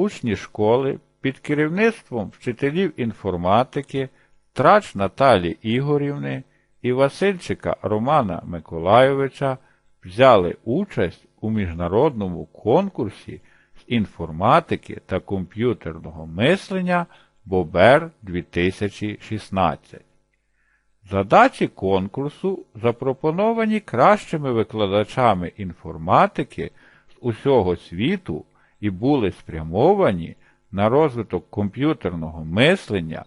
учні школи під керівництвом вчителів інформатики Трач Наталі Ігорівни і Васильчика Романа Миколайовича взяли участь у міжнародному конкурсі з інформатики та комп'ютерного мислення Бобер 2016. Задачі конкурсу запропоновані кращими викладачами інформатики з усього світу і були спрямовані на розвиток комп'ютерного мислення,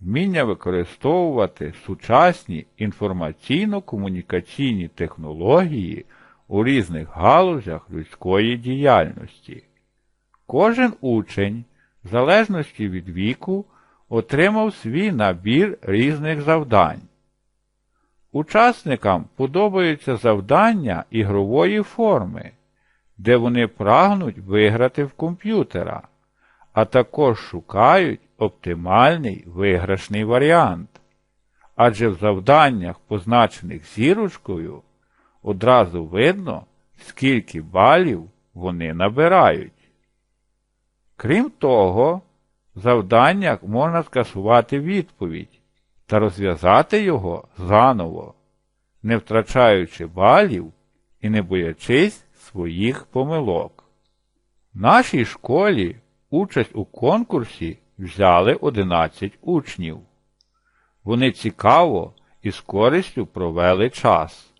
вміння використовувати сучасні інформаційно-комунікаційні технології у різних галузях людської діяльності. Кожен учень, в залежності від віку, отримав свій набір різних завдань. Учасникам подобаються завдання ігрової форми, де вони прагнуть виграти в комп'ютера, а також шукають оптимальний виграшний варіант. Адже в завданнях, позначених зірочкою, одразу видно, скільки балів вони набирають. Крім того, в завданнях можна скасувати відповідь та розв'язати його заново, не втрачаючи балів і не боячись своїх помилок. В нашій школі участь у конкурсі взяли 11 учнів. Вони цікаво і з користю провели час.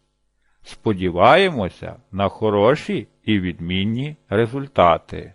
Сподіваємося на хороші і відмінні результати.